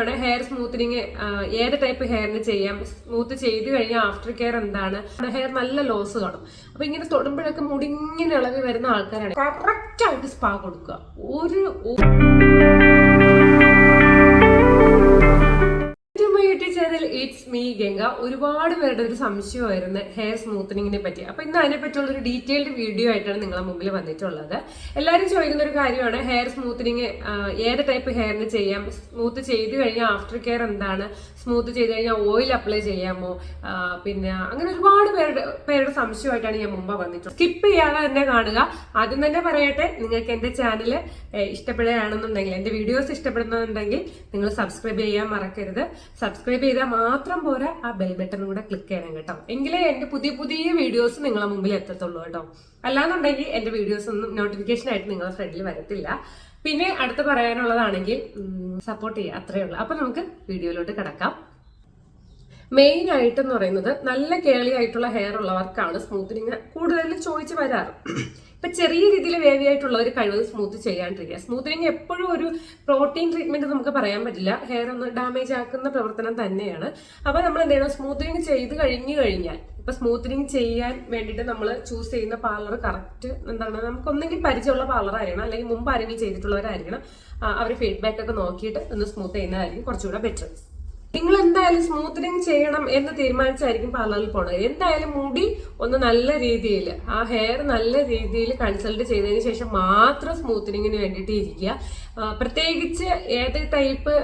ആണ് hair smoothening ഏത് type ഹെയറിന് ചെയ്യാം? സ്മൂത്ത് ചെയ്ത് കഴിഞ്ഞാൽ ആഫ്റ്റർ കെയർ എന്താണ്? ഹെയർ നല്ല ലോസ് കാണും. അപ്പൊ ഇങ്ങനെ തൊടുമ്പോഴൊക്കെ മുടിങ്ങനെ ഇളകി വരുന്ന ആൾക്കാരാണ്. കറക്റ്റ് ആയിട്ട് സ്പാ കൊടുക്കുക. ഒരു ഇറ്റ്സ് മീ ഗംഗ ഒരുപാട് പേരുടെ ഒരു സംശയമായിരുന്നു ഹെയർ സ്മൂത്തനിങ്ങിനെ പറ്റി. അപ്പൊ ഇന്ന് അതിനെ പറ്റിയുള്ള ഒരു ഡീറ്റെയിൽഡ് വീഡിയോ ആയിട്ടാണ് നിങ്ങളെ മുമ്പിൽ വന്നിട്ടുള്ളത്. എല്ലാവരും ചോദിക്കുന്ന ഒരു കാര്യമാണ് ഹെയർ സ്മൂത്തനിങ് ഏത് ടൈപ്പ് ഹെയറിന് ചെയ്യാം? സ്മൂത്ത് ചെയ്ത് കഴിഞ്ഞാൽ ആഫ്റ്റർ കെയർ എന്താണ്? സ്മൂത്ത് ചെയ്ത് കഴിഞ്ഞാൽ ഓയിൽ അപ്ലൈ ചെയ്യാമോ? പിന്നെ അങ്ങനെ ഒരുപാട് പേരുടെ പേരുടെ സംശയമായിട്ടാണ് ഞാൻ മുമ്പ് വന്നിട്ടുള്ളത്. സ്കിപ്പ് ചെയ്യാതെ തന്നെ കാണുക. ആദ്യം തന്നെ പറയട്ടെ നിങ്ങൾക്ക് എന്റെ ചാനൽ ഇഷ്ടപ്പെടുകയാണെന്നുണ്ടെങ്കിൽ എന്റെ വീഡിയോസ് ഇഷ്ടപ്പെടുന്നുണ്ടെങ്കിൽ നിങ്ങൾ സബ്സ്ക്രൈബ് ചെയ്യാൻ മറക്കരുത്. സബ്സ്ക്രൈബ് ചെയ്താൽ മാത്രം പോരാ ആ ബെൽ ബട്ടൺ കൂടെ ക്ലിക്ക് ചെയ്യണം കേട്ടോ. എങ്കിലേ എന്റെ പുതിയ പുതിയ വീഡിയോസ് നിങ്ങളെ മുമ്പിൽ എത്തത്തുള്ളൂ കേട്ടോ. അല്ലാന്നുണ്ടെങ്കിൽ എന്റെ വീഡിയോസ് ഒന്നും നോട്ടിഫിക്കേഷൻ ആയിട്ട് നിങ്ങളെ ഫ്രണ്ടിൽ വരത്തില്ല. പിന്നെ അടുത്ത് പറയാനുള്ളതാണെങ്കിൽ സപ്പോർട്ട് ചെയ്യുക. അത്രയേ ഉള്ളൂ. അപ്പൊ നമുക്ക് വീഡിയോയിലോട്ട് കിടക്കാം. മെയിൻ ആയിട്ടെന്ന് പറയുന്നത് നല്ല കേളി ആയിട്ടുള്ള ഹെയർ ഉള്ളവർക്കാണ് സ്മൂത്തനിങ് കൂടുതൽ ചോദിച്ചു വരാറ്. ഇപ്പൊ ചെറിയ രീതിയിൽ വേവി ഒരു കഴിവ് സ്മൂത്ത് ചെയ്യാണ്ടിരിക്കുക. സ്മൂത്തനിങ് എപ്പോഴും ഒരു പ്രോട്ടീൻ ട്രീറ്റ്മെന്റ് നമുക്ക് പറയാൻ പറ്റില്ല. ഹെയർ ഒന്ന് ഡാമേജ് ആക്കുന്ന പ്രവർത്തനം തന്നെയാണ്. അപ്പൊ നമ്മൾ എന്ത് ചെയ്യണം? സ്മൂത്തനിങ് ചെയ്ത് കഴിഞ്ഞു കഴിഞ്ഞാൽ ഇപ്പൊ സ്മൂത്തനിങ് ചെയ്യാൻ വേണ്ടിയിട്ട് നമ്മൾ ചൂസ് ചെയ്യുന്ന പാർലർ കറക്റ്റ് എന്താണ്? നമുക്ക് ഒന്നെങ്കിൽ പരിചയമുള്ള പാർലർ ആയിരിക്കണം. അല്ലെങ്കിൽ മുമ്പ് ആരെങ്കിലും ചെയ്തിട്ടുള്ളവരായിരിക്കണം. അവർ ഫീഡ്ബാക്ക് ഒക്കെ നോക്കിയിട്ട് ഒന്ന് സ്മൂത്ത് ചെയ്യുന്നതായിരിക്കും കുറച്ചുകൂടെ ബെറ്റർ നിങ്ങൾ എന്തായാലും സ്മൂത്തനിങ് ചെയ്യണം എന്ന് തീരുമാനിച്ചായിരിക്കും പാർലറിൽ പോണത്. എന്തായാലും മുടി ഒന്ന് നല്ല രീതിയിൽ ആ ഹെയർ നല്ല രീതിയിൽ കൺസൾട്ട് ചെയ്തതിന് ശേഷം മാത്രം സ്മൂത്തനിങ്ങിന് വേണ്ടിയിട്ട് ഇരിക്കുക. പ്രത്യേകിച്ച് ഏത് ടൈപ്പ്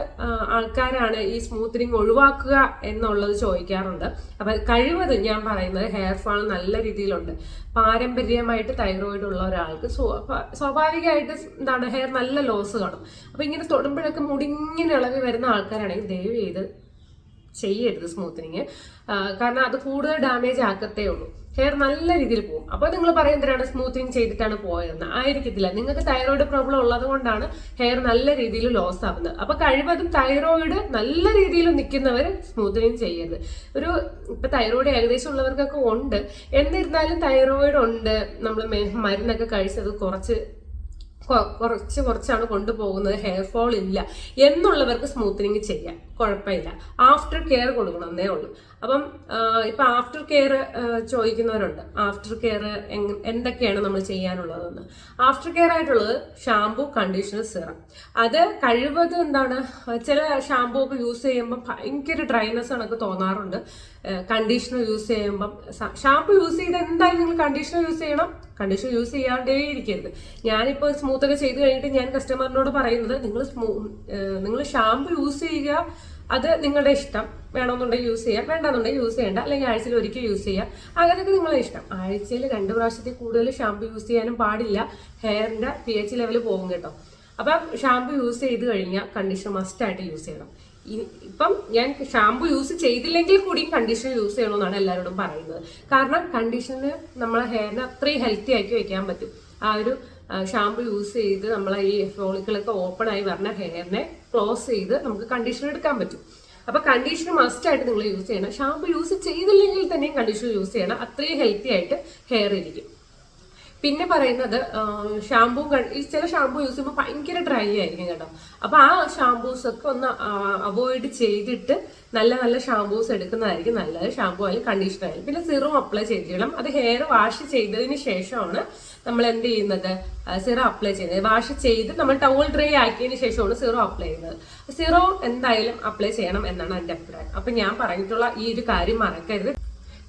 ആൾക്കാരാണ് ഈ സ്മൂത്തനിങ് ഒഴിവാക്കുക എന്നുള്ളത് ചോദിക്കാറുണ്ട്. അപ്പൊ കഴിവത് ഞാൻ പറയുന്നത് ഹെയർ ഫാൾ നല്ല രീതിയിലുണ്ട്. പാരമ്പര്യമായിട്ട് തൈറോയിഡ് ഉള്ള ഒരാൾക്ക് സ്വാഭാവികമായിട്ട് എന്താണ് ഹെയർ നല്ല ലോസ് കാണും. അപ്പൊ ഇങ്ങനെ തൊടുമ്പോഴൊക്കെ മുടിങ്ങനെ ഇളകി വരുന്ന ആൾക്കാരാണെങ്കിൽ ദയവ് ചെയ്ത് ചെയ്യരുത് സ്മൂത്തനിങ് കാരണം അത് കൂടുതൽ ഡാമേജ് ആക്കത്തേ ഉള്ളൂ. ഹെയർ നല്ല രീതിയിൽ പോകും അപ്പോൾ നിങ്ങൾ പറയുന്നതിനാണ് സ്മൂത്തിങ് ചെയ്തിട്ടാണ് പോയതെന്ന്? ആയിരിക്കത്തില്ല. നിങ്ങൾക്ക് തൈറോയിഡ് പ്രോബ്ലം ഉള്ളത് കൊണ്ടാണ് ഹെയർ നല്ല രീതിയിൽ ലോസ് ആവുന്നത്. അപ്പോൾ കഴിവതും തൈറോയിഡ് നല്ല രീതിയിൽ നിൽക്കുന്നവർ സ്മൂത്തനിങ് ചെയ്യരുത്. ഒരു ഇപ്പൊ തൈറോയിഡ് ഏകദേശം ഉള്ളവർക്കൊക്കെ ഉണ്ട്. എന്നിരുന്നാലും തൈറോയിഡ് ഉണ്ട്. നമ്മൾ മരുന്നൊക്കെ കഴിച്ചത് കുറച്ച് കുറച്ച് കുറച്ചാണ് കൊണ്ടുപോകുന്നത്. ഹെയർ ഫോൾ ഇല്ല. എന്നുള്ളവർക്ക് സ്മൂത്തനിങ് ചെയ്യാം കുഴപ്പമില്ല. ആഫ്റ്റർ കെയർ കൊടുക്കണമെന്നേ ഉള്ളൂ. അപ്പം ഇപ്പം ആഫ്റ്റർ കെയർ ചോദിക്കുന്നവരുണ്ട്. ആഫ്റ്റർ കെയർ എന്തൊക്കെയാണ് നമ്മൾ ചെയ്യാനുള്ളതെന്ന്. ആഫ്റ്റർ കെയർ ആയിട്ടുള്ളത് ഷാംപൂ കണ്ടീഷണർ സിറം അത് കഴിവത് എന്താണ് ചില ഷാംപൂ ഒക്കെ യൂസ് ചെയ്യുമ്പോൾ ഭയങ്കര ഡ്രൈനെസ് കണക്ക് തോന്നാറുണ്ട്. കണ്ടീഷണർ യൂസ് ചെയ്യുമ്പം ഷാംപൂ യൂസ് ചെയ്ത് എന്തായാലും നിങ്ങൾ കണ്ടീഷണർ യൂസ് ചെയ്യണം. കണ്ടീഷണർ യൂസ് ചെയ്യാണ്ടേ ഇരിക്കരുത്. ഞാനിപ്പോൾ സ്മൂത്ത് ഒക്കെ ചെയ്ത് കഴിഞ്ഞിട്ട് ഞാൻ കസ്റ്റമറിനോട് പറയുന്നത് നിങ്ങൾ സ്മൂ നിങ്ങൾ ഷാംപൂ യൂസ് ചെയ്യുക അത് നിങ്ങളുടെ ഇഷ്ടം. വേണമെന്നുണ്ടെങ്കിൽ യൂസ് ചെയ്യാം. വേണ്ടെന്നുണ്ടെങ്കിൽ യൂസ് ചെയ്യേണ്ട. അല്ലെങ്കിൽ ആഴ്ചയിൽ ഒരിക്കൽ യൂസ് ചെയ്യാം. അങ്ങനെയൊക്കെ നിങ്ങളുടെ ഇഷ്ടം. ആഴ്ചയിൽ രണ്ട് പ്രാവശ്യത്തിൽ കൂടുതൽ ഷാമ്പു യൂസ് ചെയ്യാനും പാടില്ല. ഹെയറിന്റെ പി എച്ച് ലെവൽ പോകും കേട്ടോ. അപ്പം ഷാമ്പു യൂസ് ചെയ്ത് കഴിഞ്ഞാൽ കണ്ടീഷണർ മസ്റ്റായിട്ട് യൂസ് ചെയ്യണം. ഇപ്പം ഞാൻ ഷാമ്പു യൂസ് ചെയ്തില്ലെങ്കിൽ കൂടിയും കണ്ടീഷണർ യൂസ് ചെയ്യണമെന്നാണ് എല്ലാവരോടും പറയുന്നത്. കാരണം കണ്ടീഷണർ നമ്മളെ ഹെയറിനെ അത്രയും ഹെൽത്തി ആക്കി വെക്കാൻ പറ്റും. ആ ഒരു ഷാംപൂ യൂസ് ചെയ്ത് നമ്മളെ ഈ ഫോളിക്കിളൊക്കെ ഓപ്പൺ ആയി വരുന്ന ഹെയറിനെ ക്ലോസ് ചെയ്ത് നമുക്ക് കണ്ടീഷണർ എടുക്കാൻ പറ്റും. അപ്പൊ കണ്ടീഷണർ മസ്റ്റ് ആയിട്ട് നിങ്ങൾ യൂസ് ചെയ്യണം. ഷാംപൂ യൂസ് ചെയ്തില്ലെങ്കിൽ തന്നെയും കണ്ടീഷണർ യൂസ് ചെയ്യണം. അത്രയും ഹെൽത്തി ആയിട്ട് ഹെയർ ഇരിക്കും. പിന്നെ പറയുന്നത് ഷാമ്പൂ ഈ ചില ഷാമ്പൂ യൂസ് ചെയ്യുമ്പോൾ ഭയങ്കര ഡ്രൈ ആയിരിക്കും കേട്ടോ. അപ്പൊ ആ ഷാമ്പൂസ് ഒക്കെ ഒന്ന് അവോയ്ഡ് ചെയ്തിട്ട് നല്ല നല്ല ഷാമ്പൂസ് എടുക്കുന്നതായിരിക്കും നല്ലത്. ഷാമ്പൂ ആയാലും കണ്ടീഷണർ ആയാലും പിന്നെ സിറും അപ്ലൈ ചെയ്തിടണം അത് ഹെയർ വാഷ് ചെയ്തതിന് ശേഷമാണ് നമ്മൾ എന്ത് ചെയ്യുന്നത്? സീറോ അപ്ലൈ ചെയ്യുന്നത്. വാഷ് ചെയ്ത് നമ്മൾ ടവൽ ഡ്രൈ ആക്കിയതിന് ശേഷമാണ് സീറോ അപ്ലൈ ചെയ്യുന്നത്. സീറോ എന്തായാലും അപ്ലൈ ചെയ്യണം എന്നാണ് എന്റെ അഭിപ്രായം. അപ്പൊ ഞാൻ പറഞ്ഞിട്ടുള്ള ഈ ഒരു കാര്യം മറക്കരുത്.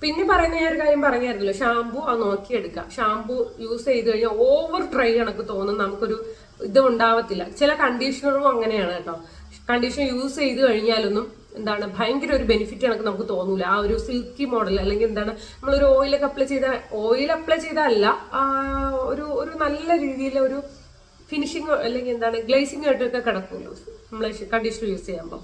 പിന്നെ പറയുന്ന ഞാൻ ഒരു കാര്യം പറഞ്ഞായിരുന്നല്ലോ ഷാമ്പു അത് നോക്കിയെടുക്കുക. ഷാമ്പു യൂസ് ചെയ്ത് കഴിഞ്ഞാൽ ഓവർ ഡ്രൈ കണക്ക് തോന്നും. നമുക്കൊരു ഇത് ഉണ്ടാവത്തില്ല. ചില കണ്ടീഷണറും അങ്ങനെയാണ് കേട്ടോ. കണ്ടീഷണർ യൂസ് ചെയ്ത് കഴിഞ്ഞാലൊന്നും എന്താണ് ഭയങ്കര ഒരു ബെനിഫിറ്റ് കണക്ക് നമുക്ക് തോന്നൂല. ആ ഒരു സിൽക്കി മോഡൽ അല്ലെങ്കിൽ എന്താണ് നമ്മളൊരു ഓയിലൊക്കെ അപ്ലൈ ചെയ്ത ഓയിൽ അപ്ലൈ ചെയ്തല്ല ഒരു ഒരു നല്ല രീതിയിൽ ഒരു ഫിനിഷിങ് അല്ലെങ്കിൽ എന്താണ് ഗ്ലേസിങ് ആയിട്ടൊക്കെ കിടക്കുമല്ലോ നമ്മൾ കണ്ടീഷണർ യൂസ് ചെയ്യുമ്പോൾ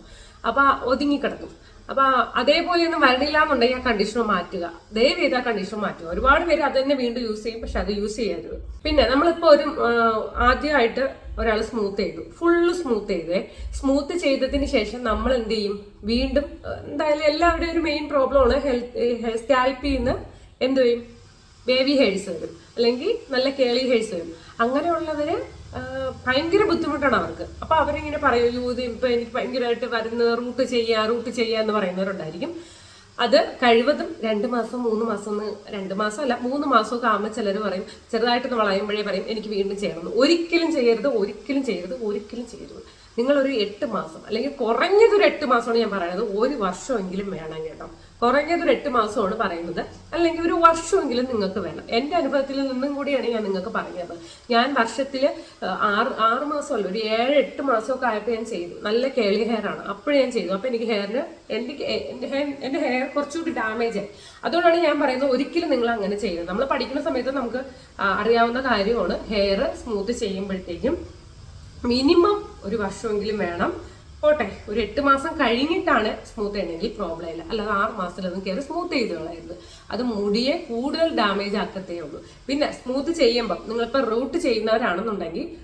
അപ്പോൾ ഒതുങ്ങി കിടക്കും. അപ്പൊ അതേപോലെയൊന്നും വരണില്ല എന്നുണ്ടെങ്കിൽ ആ കണ്ടീഷണർ മാറ്റുക. ദയവ് ചെയ്ത് ആ കണ്ടീഷണർ മാറ്റുക. ഒരുപാട് പേര് അത് തന്നെ വീണ്ടും യൂസ് ചെയ്യും പക്ഷെ അത് യൂസ് ചെയ്യരുത്. പിന്നെ നമ്മളിപ്പോ ഒരു ആദ്യമായിട്ട് ഒരാൾ സ്മൂത്ത് ചെയ്തു. ഫുള്ള് സ്മൂത്ത് ചെയ്തേ. സ്മൂത്ത് ചെയ്തതിന് ശേഷം നമ്മൾ എന്ത് ചെയ്യും? വീണ്ടും എന്തായാലും എല്ലാവരുടെയും ഒരു മെയിൻ പ്രോബ്ലം പ്രോബ്ലമാണ് ഹെൽത്ത് സ്കാൽപ്പിൽ നിന്ന് എന്ത് ചെയ്യും? ബേബി ഹെയർസ് വരും. അല്ലെങ്കിൽ നല്ല കേളി ഹെയർസ് വരും. അങ്ങനെയുള്ളവര് ഭയങ്കര ബുദ്ധിമുട്ടാണ് അവർക്ക്. അപ്പൊ അവരിങ്ങനെ പറയും യൂത് ഇപ്പൊ എനിക്ക് ഭയങ്കരമായിട്ട് വരുന്ന റൂട്ട് ചെയ്യാ റൂട്ട് ചെയ്യാ എന്ന് പറയുന്നവരുണ്ടായിരിക്കും. അത് കഴിവതും രണ്ട് മാസം മൂന്ന് മാസം രണ്ട് മാസം അല്ല മൂന്ന് മാസമൊക്കെ ആകുമ്പോൾ ചിലർ പറയും ചെറുതായിട്ടൊന്ന് വളയുമ്പോഴേ പറയും എനിക്ക് വീണ്ടും ചെയ്യണം ഒരിക്കലും ചെയ്യരുത് ഒരിക്കലും ചെയ്യരുത് ഒരിക്കലും ചെയ്യരുത്. നിങ്ങളൊരു എട്ട് മാസം അല്ലെങ്കിൽ കുറഞ്ഞതൊരു എട്ട് മാസമാണ് ഞാൻ പറയുന്നത്. ഒരു വർഷമെങ്കിലും വേണം കേട്ടോ. കുറഞ്ഞതൊരു എട്ട് മാസമാണ് പറയുന്നത്. അല്ലെങ്കിൽ ഒരു വർഷമെങ്കിലും നിങ്ങൾക്ക് വേണം. എന്റെ അനുഭവത്തിൽ നിന്നും കൂടിയാണ് ഞാൻ നിങ്ങൾക്ക് പറഞ്ഞത് ഞാൻ വർഷത്തിൽ ആറ് ആറ് മാസമല്ല ഒരു ഏഴ് എട്ട് മാസമൊക്കെ ആയപ്പോൾ ഞാൻ ചെയ്തു. നല്ല കേളി ഹെയർ ആണ്. അപ്പോഴും ഞാൻ ചെയ്തു. അപ്പോൾ എനിക്ക് ഹെയറിന് എന്റെ എന്റെ ഹെയർ കുറച്ചുകൂടി ഡാമേജ് ആയി. അതുകൊണ്ടാണ് ഞാൻ പറയുന്നത് ഒരിക്കലും നിങ്ങൾ അങ്ങനെ ചെയ്യുന്നത് നമ്മൾ പഠിക്കുന്ന സമയത്ത് നമുക്ക് അറിയാവുന്ന കാര്യമാണ്. ഹെയർ സ്മൂത്ത് ചെയ്യുമ്പോഴത്തേക്കും മിനിമം ഒരു വർഷമെങ്കിലും വേണം. പോട്ടെ ഒരു എട്ട് മാസം കഴിഞ്ഞിട്ടാണ് സ്മൂത്ത് ചെയ്യണമെങ്കിൽ പ്രോബ്ലം ഇല്ല. അല്ലാതെ ആറ് മാസത്തിലൊന്നും കയറി സ്മൂത്ത് ചെയ്ത് കളയരുത്. അത് മുടിയെ കൂടുതൽ ഡാമേജ് ആക്കത്തേ ഉള്ളൂ. പിന്നെ സ്മൂത്ത് ചെയ്യുമ്പോൾ നിങ്ങളിപ്പോൾ റൂട്ട് ചെയ്യുന്നവരാണെന്നുണ്ടെങ്കിൽ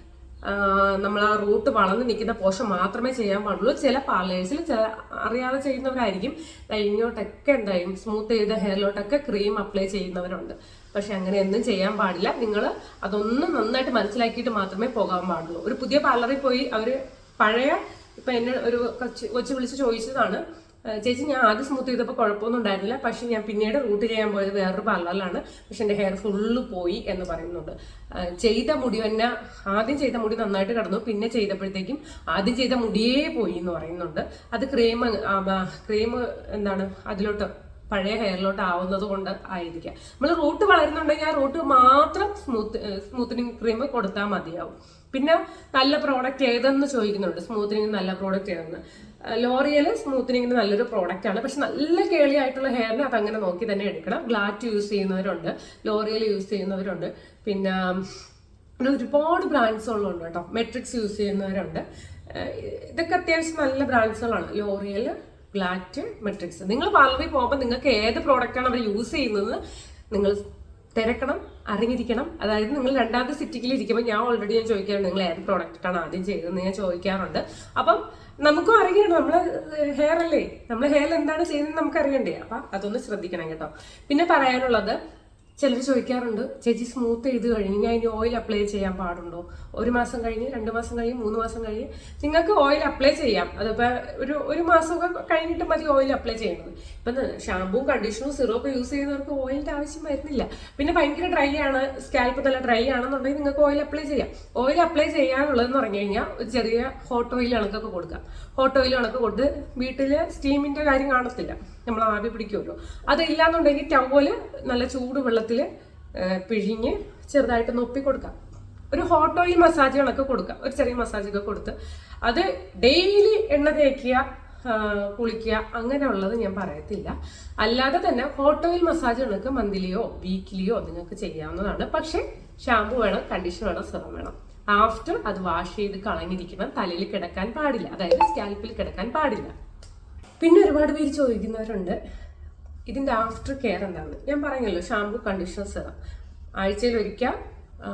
നമ്മൾ ആ റൂട്ട് വളർന്ന് നിൽക്കുന്ന പോഷൻ മാത്രമേ ചെയ്യാൻ പാടുള്ളൂ. ചില പാർലേഴ്സിൽ ചില അറിയാതെ ചെയ്യുന്നവരായിരിക്കും. ഇങ്ങോട്ടൊക്കെ എന്തായും സ്മൂത്ത് ചെയ്ത ഹെയറിലോട്ടൊക്കെ ക്രീം അപ്ലൈ ചെയ്യുന്നവരുണ്ട്. പക്ഷെ അങ്ങനെ ഒന്നും ചെയ്യാൻ പാടില്ല. നിങ്ങൾ അതൊന്നും നന്നായിട്ട് മനസ്സിലാക്കിയിട്ട് മാത്രമേ പോകാൻ പാടുള്ളൂ. ഒരു പുതിയ പാർലറിൽ പോയി അവർ പഴയ ഇപ്പം എന്നെ ഒരു കൊച്ച് കൊച്ചു വിളിച്ച് ചോദിച്ചതാണ്. ചേച്ചി ഞാൻ ആദ്യം സ്മൂത്ത് ചെയ്തപ്പോൾ കുഴപ്പമൊന്നും ഉണ്ടായിരുന്നില്ല. പക്ഷേ ഞാൻ പിന്നീട് റൂട്ട് ചെയ്യാൻ പോയത് വേറൊരു പാർലറിലാണ്. പക്ഷെ എന്റെ ഹെയർ ഫുള്ള് പോയി എന്ന് പറയുന്നുണ്ട്. ചെയ്ത മുടി തന്നെ ആദ്യം ചെയ്ത മുടി നന്നായിട്ട് കിടന്നു. പിന്നെ ചെയ്തപ്പോഴത്തേക്കും ആദ്യം ചെയ്ത മുടിയേ പോയി എന്ന് പറയുന്നുണ്ട്. അത് ക്രീം ക്രീം എന്താണ്? അതിലോട്ട് പഴയ ഹെയറിലോട്ട് ആവുന്നത് കൊണ്ട് ആയിരിക്കാം. നമ്മൾ റൂട്ട് വളരുന്നുണ്ടെങ്കിൽ ആ റൂട്ട് മാത്രം സ്മൂത്ത് സ്മൂത്തനിങ് ക്രീം കൊടുത്താൽ മതിയാവും. പിന്നെ നല്ല പ്രോഡക്റ്റ് ഏതെന്ന് ചോദിക്കുന്നുണ്ട്. സ്മൂത്തനിങ് നല്ല പ്രോഡക്റ്റ് ഏതെന്ന്. ലോറിയൽ സ്മൂത്തനിങ്ങിന് നല്ലൊരു പ്രോഡക്റ്റ് ആണ്. പക്ഷെ നല്ല കേളിയായിട്ടുള്ള ഹെയറിന് അത് അങ്ങനെ നോക്കി തന്നെ എടുക്കണം. ഗ്ലാറ്റ് യൂസ് ചെയ്യുന്നവരുണ്ട്. ലോറിയൽ യൂസ് ചെയ്യുന്നവരുണ്ട്. പിന്നെ ഒരുപാട് ബ്രാൻഡ്സ് ഉള്ളതുണ്ട് കേട്ടോ. മെട്രിക്സ് യൂസ് ചെയ്യുന്നവരുണ്ട്. ഇതൊക്കെ അത്യാവശ്യം നല്ല ബ്രാൻഡ്സുകളാണ് ലോറിയൽ ഗ്ലാറ്റ് മെട്രിക്സ് നിങ്ങൾ പാർലറിൽ പോകുമ്പോൾ നിങ്ങൾക്ക് ഏത് പ്രോഡക്റ്റാണ് അവർ യൂസ് ചെയ്യുന്നത് നിങ്ങൾ തിരക്കണം അറിഞ്ഞിരിക്കണം. അതായത് നിങ്ങൾ രണ്ടാമത്തെ സിറ്റിക്കിൽ ഇരിക്കുമ്പോൾ ഞാൻ ഓൾറെഡി ഞാൻ ചോദിക്കാറുണ്ട് നിങ്ങൾ ഏത് പ്രോഡക്റ്റാണ് ആദ്യം ചെയ്തതെന്ന്? ഞാൻ ചോദിക്കാറുണ്ട്. അപ്പം നമുക്കും അറിയണം നമ്മൾ ഹെയർ അല്ലേ? നമ്മൾ ഹെയർ എന്താണ് ചെയ്യുന്നത് നമുക്ക് അറിയണ്ടേ അപ്പം അതൊന്ന് ശ്രദ്ധിക്കണം കേട്ടോ. പിന്നെ പറയാനുള്ളത് ചിലർ ചോദിക്കാറുണ്ട് ചേച്ചി സ്മൂത്ത് ചെയ്ത് കഴിഞ്ഞ് ഞാൻ ഇനി ഓയിൽ അപ്ലൈ ചെയ്യാൻ പാടുണ്ടോ? ഒരു മാസം കഴിഞ്ഞ് രണ്ട് മാസം കഴിഞ്ഞ് മൂന്ന് മാസം കഴിഞ്ഞ് നിങ്ങൾക്ക് ഓയിൽ അപ്ലൈ ചെയ്യാം. അതിപ്പോൾ ഒരു ഒരു മാസമൊക്കെ കഴിഞ്ഞിട്ട് മതി ഓയിൽ അപ്ലൈ ചെയ്യുന്നത് ഇപ്പം ഷാമ്പുവും കണ്ടീഷണറും ഒക്കെ യൂസ് ചെയ്യുന്നവർക്ക് ഓയിലിന്റെ ആവശ്യം വരുന്നില്ല. പിന്നെ ഭയങ്കര ഡ്രൈ ആണ് സ്കാൽപ്പ് നല്ല ഡ്രൈ ആണെന്നുണ്ടെങ്കിൽ നിങ്ങൾക്ക് ഓയിൽ അപ്ലൈ ചെയ്യാം. ഓയിൽ അപ്ലൈ ചെയ്യാനുള്ളതെന്ന് പറഞ്ഞു കഴിഞ്ഞാൽ ഒരു ചെറിയ ഹോട്ട് ഓയിൽ കണക്കൊക്കെ കൊടുക്കാം. ഹോട്ട് ഓയിൽ കണക്ക് കൊടുത്ത് വീട്ടിൽ സ്റ്റീമിന്റെ കാര്യം കാണത്തില്ല. നമ്മൾ ആവി പിടിക്കുമല്ലോ. അതില്ലാന്നുണ്ടെങ്കിൽ ടവൽ നല്ല ചൂട് വെള്ളത്തിൽ പിഴിഞ്ഞ് ചെറുതായിട്ട് നൊപ്പി കൊടുക്കാം. ഒരു ഹോട്ട് ഓയിൽ മസാജുകളൊക്കെ കൊടുക്കാം. ഒരു ചെറിയ മസാജൊക്കെ കൊടുത്ത് അത് ഡെയിലി എണ്ണ തേക്കുക കുളിക്കുക അങ്ങനെയുള്ളത് ഞാൻ പറയത്തില്ല. അല്ലാതെ തന്നെ ഹോട്ട് ഓയിൽ മസാജ് നിങ്ങൾക്ക് മന്ത്ലിയോ വീക്കിലിയോ നിങ്ങൾക്ക് ചെയ്യാവുന്നതാണ്. പക്ഷേ ഷാമ്പു വേണം കണ്ടീഷണർ വേണം സിറം വേണം. ആഫ്റ്റർ അത് വാഷ് ചെയ്ത് കളഞ്ഞിരിക്കണം തലയിൽ കിടക്കാൻ പാടില്ല. അതായത് സ്കാൽപ്പിൽ കിടക്കാൻ പാടില്ല. പിന്നെ ഒരുപാട് പേര് ചോദിക്കുന്നവരുണ്ട്. ഇതിന്റെ ആഫ്റ്റർ കെയർ എന്താണ്? ഞാൻ പറഞ്ഞല്ലോ ഷാമ്പു കണ്ടീഷണർ സിറം ആഴ്ചയിൽ ഒരിക്കൽ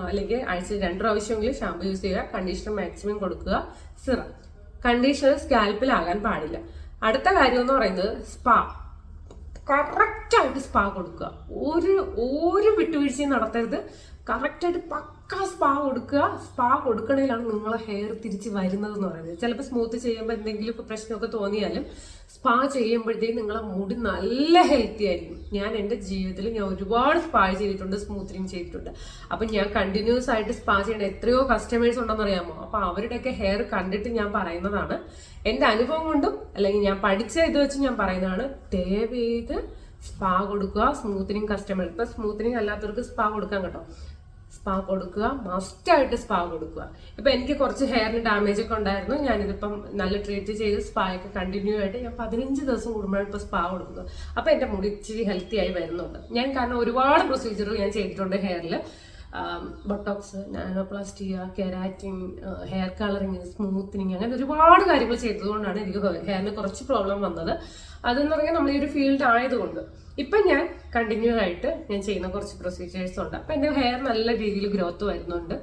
അല്ലെങ്കിൽ ആഴ്ചയിൽ രണ്ട് പ്രാവശ്യമെങ്കിലും ഷാമ്പു യൂസ് ചെയ്യുക. കണ്ടീഷണർ മാക്സിമം കൊടുക്കുക. സിറം കണ്ടീഷണർ സ്കാൽപ്പിലാകാൻ പാടില്ല. അടുത്ത കാര്യം എന്ന് പറയുന്നത് സ്പാ കറക്റ്റായിട്ട് സ്പാ കൊടുക്കുക. ഒരു ഒരു വിട്ടുവീഴ്ചയും നടത്തരുത്. കറക്റ്റായിട്ട് പക്ക സ്പാ കൊടുക്കുക. സ്പാ കൊടുക്കണേലാണ് നിങ്ങളെ ഹെയർ തിരിച്ച് വരുന്നത് എന്ന് പറയുന്നത്. ചിലപ്പോൾ സ്മൂത്ത് ചെയ്യുമ്പോൾ എന്തെങ്കിലും പ്രശ്നമൊക്കെ തോന്നിയാലും സ്പാ ചെയ്യുമ്പോഴത്തേക്കും നിങ്ങളെ മുടി നല്ല ഹെൽത്തി ആയിരിക്കും. ഞാൻ എന്റെ ജീവിതത്തിൽ ഞാൻ ഒരുപാട് സ്പാ ചെയ്തിട്ടുണ്ട് സ്മൂത്തനിങ് ചെയ്തിട്ടുണ്ട്. അപ്പം ഞാൻ കണ്ടിന്യൂസ് ആയിട്ട് സ്പാ ചെയ്യേണ്ട എത്രയോ കസ്റ്റമേഴ്സ് ഉണ്ടെന്ന് അറിയാമോ? അപ്പോൾ അവരുടെയൊക്കെ ഹെയർ കണ്ടിട്ട് ഞാൻ പറയുന്നതാണ്. എന്റെ അനുഭവം കൊണ്ടും അല്ലെങ്കിൽ ഞാൻ പഠിച്ച ഇത് വെച്ച് ഞാൻ പറയുന്നതാണ് ദയവേത് സ്പാ കൊടുക്കുക സ്മൂത്തനിങ് കസ്റ്റമേഴ്സ് ഇപ്പം സ്മൂത്തനിങ് അല്ലാത്തവർക്ക് സ്പാ കൊടുക്കാൻ കേട്ടോ. സ്പാ കൊടുക്കുക. മസ്റ്റ് ആയിട്ട് സ്പാ കൊടുക്കുക. ഇപ്പൊ എനിക്ക് കുറച്ച് ഹെയറിന് ഡാമേജ് ഒക്കെ ഉണ്ടായിരുന്നു. ഞാനിതിപ്പം നല്ല ട്രീറ്റ് ചെയ്ത് സ്പാ ഒക്കെ കണ്ടിന്യൂ ആയിട്ട് ഞാൻ പതിനഞ്ച് ദിവസം കൂടുമ്പോഴാണ് ഇപ്പൊ സ്പാ കൊടുക്കുന്നത്. അപ്പൊ എന്റെ മുടി ഇച്ചിരി ഹെൽത്തി ആയി വരുന്നുണ്ട്. ഞാൻ കാരണം ഒരുപാട് പ്രൊസീജിയർ ഞാൻ ചെയ്തിട്ടുണ്ട് ഹെയറിൽ botox nanoplastia keratin hair colouring smoothening അങ്ങനെ ഒരുപാട് കാര്യങ്ങൾ ചെയ്തതുകൊണ്ടാണ് എനിക്ക് ഹെയറിന് കുറച്ച് പ്രോബ്ലം വന്നത്. അതെന്ന് പറഞ്ഞാൽ നമ്മൾ ഈ ഒരു ഫീൽഡ് ആയതുകൊണ്ട്. ഇപ്പം ഞാൻ കണ്ടിന്യൂ ആയിട്ട് ഞാൻ ചെയ്യുന്ന കുറച്ച് പ്രൊസീജിയേഴ്സ് ഉണ്ട്. അപ്പം എന്റെ ഹെയർ നല്ല രീതിയിൽ ഗ്രോത്ത് വരുന്നുണ്ട്.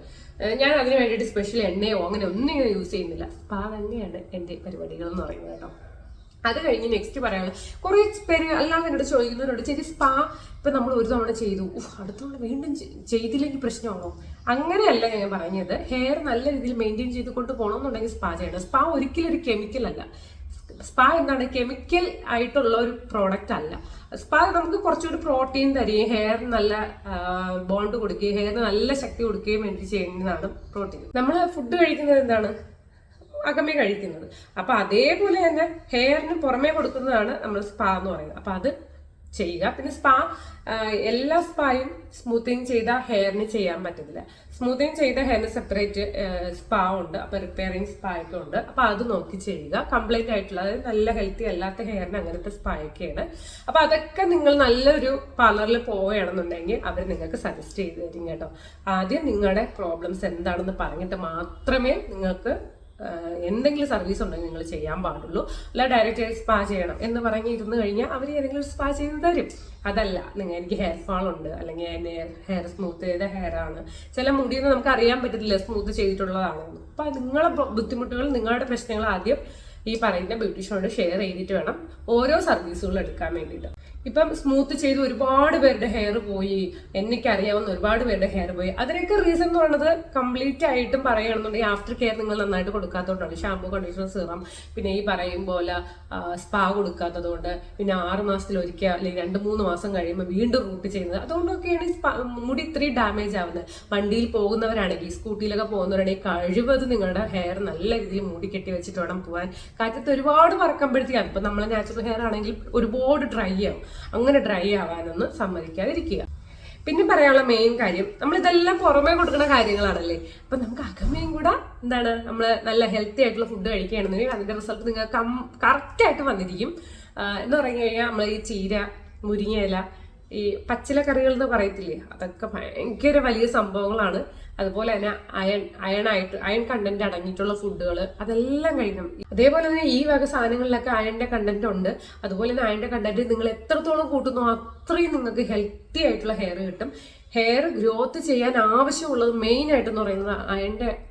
ഞാൻ അതിന് വേണ്ടിയിട്ട് സ്പെഷ്യൽ എണ്ണയോ അങ്ങനെ ഒന്നും ഇങ്ങനെ യൂസ് ചെയ്യുന്നില്ല. സ്പാ തന്നെയാണ് എന്റെ പരിപാടികൾ എന്ന് പറയുന്നത് കേട്ടോ. അത് കഴിഞ്ഞ് നെക്സ്റ്റ് പറയാനുള്ളത് കുറേ പേര് അല്ലാതെ എന്നോട് ചോദിക്കുന്നവരോട് ചേച്ചി സ്പാ ഇപ്പം നമ്മൾ ഒരു തവണ ചെയ്തു. അടുത്ത തവണ വീണ്ടും ചെയ്തില്ലെങ്കിൽ പ്രശ്നമാണോ? അങ്ങനെയല്ല ഞാൻ പറഞ്ഞത്. ഹെയർ നല്ല രീതിയിൽ മെയിന്റെയിൻ ചെയ്ത് കൊണ്ട് പോകണമെന്നുണ്ടെങ്കിൽ സ്പാ ചെയ്യണം. സ്പാ ഒരിക്കലും ഒരു കെമിക്കൽ അല്ല. സ്പാ എന്താണ് കെമിക്കൽ ആയിട്ടുള്ള ഒരു പ്രോഡക്റ്റ് അല്ല. സ്പാ നമുക്ക് കുറച്ചുകൂടി പ്രോട്ടീൻ തരികയും ഹെയർ നല്ല ബോണ്ട് കൊടുക്കുകയും ഹെയറിന് നല്ല ശക്തി കൊടുക്കുകയും വേണ്ടി ചെയ്യുന്നതാണ് പ്രോട്ടീൻ നമ്മൾ ഫുഡ് കഴിക്കുന്നത് എന്താണ്? അകമേ കഴിക്കുന്നത്. അപ്പൊ അതേപോലെ തന്നെ ഹെയറിന് പുറമേ കൊടുക്കുന്നതാണ് നമ്മൾ സ്പാ എന്ന് പറയുന്നത്. അപ്പൊ അത് ചെയ്യുക. പിന്നെ സ്പാ എല്ലാ സ്പായും സ്മൂത്തിങ് ചെയ്ത ഹെയറിന് ചെയ്യാൻ പറ്റത്തില്ല. സ്മൂത്തിങ് ചെയ്ത ഹെയറിന് സെപ്പറേറ്റ് സ്പാ ഉണ്ട്. അപ്പൊ റിപ്പയറിങ് സ്പാ ഒക്കെ ഉണ്ട്. അപ്പൊ അത് നോക്കി ചെയ്യുക. കംപ്ലീറ്റ് ആയിട്ടുള്ള അതായത് നല്ല ഹെൽത്തി അല്ലാത്ത ഹെയറിന് അങ്ങനത്തെ സ്പാ ഒക്കെയാണ്. അപ്പൊ അതൊക്കെ നിങ്ങൾ നല്ലൊരു പാർലറിൽ പോവുകയാണെന്നുണ്ടെങ്കിൽ അവർ നിങ്ങൾക്ക് സജസ്റ്റ് ചെയ്ത് തരും കേട്ടോ. ആദ്യം നിങ്ങളുടെ പ്രോബ്ലംസ് എന്താണെന്ന് പറഞ്ഞിട്ട് മാത്രമേ നിങ്ങൾക്ക് എന്തെങ്കിലും സർവീസ് ഉണ്ടെങ്കിൽ നിങ്ങൾ ചെയ്യാൻ പാടുള്ളൂ. അല്ല ഡയറക്റ്റ് സ്പാ ചെയ്യണം എന്ന് പറഞ്ഞ് ഇരുന്ന് കഴിഞ്ഞാൽ അവർ ഏതെങ്കിലും സ്പാ ചെയ്ത് തരും. അതല്ല നിങ്ങൾ എനിക്ക് ഹെയർ ഫാൾ ഉണ്ട്. അല്ലെങ്കിൽ ഹെയർ സ്മൂത്ത് ചെയ്ത ഹെയർ ആണ്. ചില മുടിയൊന്നും നമുക്ക് അറിയാൻ പറ്റത്തില്ല സ്മൂത്ത് ചെയ്തിട്ടുള്ളതാണെന്ന്. അപ്പം നിങ്ങളെ ബുദ്ധിമുട്ടുകൾ നിങ്ങളുടെ പ്രശ്നങ്ങൾ ആദ്യം ഈ പറയുന്ന ബ്യൂട്ടീഷ്യനോട് ഷെയർ ചെയ്തിട്ട് വേണം ഓരോ സർവീസുകളും എടുക്കാൻ വേണ്ടിയിട്ട്. ഇപ്പം സ്മൂത്ത് ചെയ്ത് ഒരുപാട് പേരുടെ ഹെയർ പോയി എനിക്ക് അറിയാവുന്ന ഒരുപാട് പേരുടെ ഹെയർ പോയി. അതിനൊക്കെ റീസൺ എന്ന് പറയുന്നത് കംപ്ലീറ്റ് ആയിട്ടും പറയുകയാണെന്നുണ്ടെങ്കിൽ ആഫ്റ്റർ കെയർ നിങ്ങൾ നന്നായിട്ട് കൊടുക്കാത്തതുകൊണ്ടാണ്. ഷാമ്പൂ കണ്ടീഷണർ സീറം പിന്നെ ഈ പറയും പോലെ സ്പാ കൊടുക്കാത്തതുകൊണ്ട് പിന്നെ ആറ് മാസത്തിൽ ഒരിക്കൽ അല്ലെങ്കിൽ രണ്ട് മൂന്ന് മാസം കഴിയുമ്പോൾ വീണ്ടും റൂട്ട് ചെയ്യുന്നത്. അതുകൊണ്ടൊക്കെയാണ് മുടി ഇത്രയും ഡാമേജ് ആവുന്നത്. വണ്ടിയിൽ പോകുന്നവരാണെങ്കിൽ സ്കൂട്ടിയിലൊക്കെ പോകുന്നവരാണെങ്കിൽ കഴിവത് നിങ്ങളുടെ ഹെയർ നല്ല രീതിയിൽ മൂടി കെട്ടി വെച്ചിട്ട് വേണം പോകാൻ കാറ്റത്ത് ഒരുപാട് പറക്കുമ്പോഴത്തേക്കാണ് ഇപ്പം നമ്മൾ നാച്ചുറൽ ഹെയർ ആണെങ്കിൽ ഒരുപാട് ഡ്രൈ ആവും. അങ്ങനെ ഡ്രൈ ആവാനൊന്നും സമ്മതിക്കാതിരിക്കുക. പിന്നെ പറയാനുള്ള മെയിൻ കാര്യം നമ്മൾ ഇതെല്ലാം പുറമേ കൊടുക്കുന്ന കാര്യങ്ങളാണല്ലേ? അപ്പൊ നമുക്ക് അകമയും കൂടെ എന്താണ് നമ്മൾ നല്ല ഹെൽത്തി ആയിട്ടുള്ള ഫുഡ് കഴിക്കുകയാണെന്നുണ്ടെങ്കിൽ അതിന്റെ റിസൾട്ട് നിങ്ങൾക്ക് കറക്റ്റ് ആയിട്ട് വന്നിരിക്കും. എന്ന് പറഞ്ഞു കഴിഞ്ഞാൽ നമ്മൾ ഈ ചീര മുരിങ്ങയില ഈ പച്ചിലക്കറികൾ എന്ന് പറയത്തില്ലേ? അതൊക്കെ ഭയങ്കര വലിയ സംഭവങ്ങളാണ്. അതുപോലെ തന്നെ അയൺ അയൺ ആയിട്ട് അയൺ കണ്ടന്റ് അടങ്ങിയിട്ടുള്ള ഫുഡുകൾ അതെല്ലാം കഴിക്കണം. അതേപോലെ തന്നെ ഈ വക സാധനങ്ങളിലൊക്കെ അയണിന്റെ കണ്ടന്റ് ഉണ്ട്. അതുപോലെ തന്നെ അയണിന്റെ കണ്ടന്റ് നിങ്ങൾ എത്രത്തോളം കൂട്ടുന്നു അത്രയും നിങ്ങൾക്ക് ഹെൽത്തി ആയിട്ടുള്ള ഹെയർ കിട്ടും. ഹെയർ ഗ്രോത്ത് ചെയ്യാൻ ആവശ്യമുള്ളത് മെയിൻ ആയിട്ടെന്ന് പറയുന്നത് അയണിന്റെ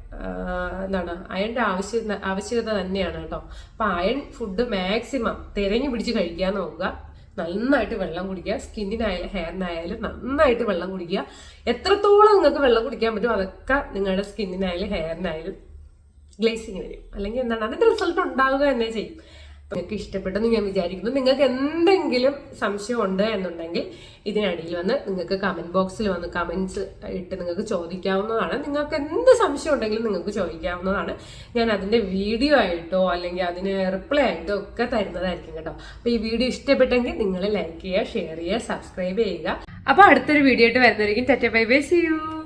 എന്താണ് അയണിന്റെ ആവശ്യ ആവശ്യകത തന്നെയാണ് കേട്ടോ. അപ്പൊ അയൺ ഫുഡ് മാക്സിമം തിരഞ്ഞു പിടിച്ച് കഴിക്കാൻ നോക്കുക. നന്നായിട്ട് വെള്ളം കുടിക്കുക. സ്കിന്നിനായാലും ഹെയറിനായാലും നന്നായിട്ട് വെള്ളം കുടിക്കുക. എത്രത്തോളം നിങ്ങൾക്ക് വെള്ളം കുടിക്കാൻ പറ്റും അതൊക്കെ നിങ്ങളുടെ സ്കിന്നിനായാലും ഹെയറിനായാലും ഗ്ലേസിങ് വരും. അല്ലെങ്കിൽ എന്താണ്? അതിന്റെ റിസൾട്ട് ഉണ്ടാവുക തന്നെ ചെയ്യും. നിങ്ങൾക്ക് ഇഷ്ടപ്പെട്ടെന്ന് ഞാൻ വിചാരിക്കുന്നു. നിങ്ങൾക്ക് എന്തെങ്കിലും സംശയം ഉണ്ട് എന്നുണ്ടെങ്കിൽ ഇതിനടിയിൽ വന്ന് നിങ്ങൾക്ക് കമന്റ് ബോക്സിൽ വന്ന് കമന്റ്സ് ഇട്ട് നിങ്ങൾക്ക് ചോദിക്കാവുന്നതാണ്. നിങ്ങൾക്ക് എന്ത് സംശയം ഉണ്ടെങ്കിലും നിങ്ങൾക്ക് ചോദിക്കാവുന്നതാണ്. ഞാൻ അതിന്റെ വീഡിയോ ആയിട്ടോ അല്ലെങ്കിൽ അതിന് റിപ്ലൈ ആയിട്ടോ ഒക്കെ തരുന്നതായിരിക്കും കേട്ടോ. അപ്പൊ ഈ വീഡിയോ ഇഷ്ടപ്പെട്ടെങ്കിൽ നിങ്ങൾ ലൈക്ക് ചെയ്യുക ഷെയർ ചെയ്യുക സബ്സ്ക്രൈബ് ചെയ്യുക. അപ്പൊ അടുത്തൊരു വീഡിയോ ആയിട്ട് വരുന്നതായിരിക്കും ബൈ ബൈ സി യു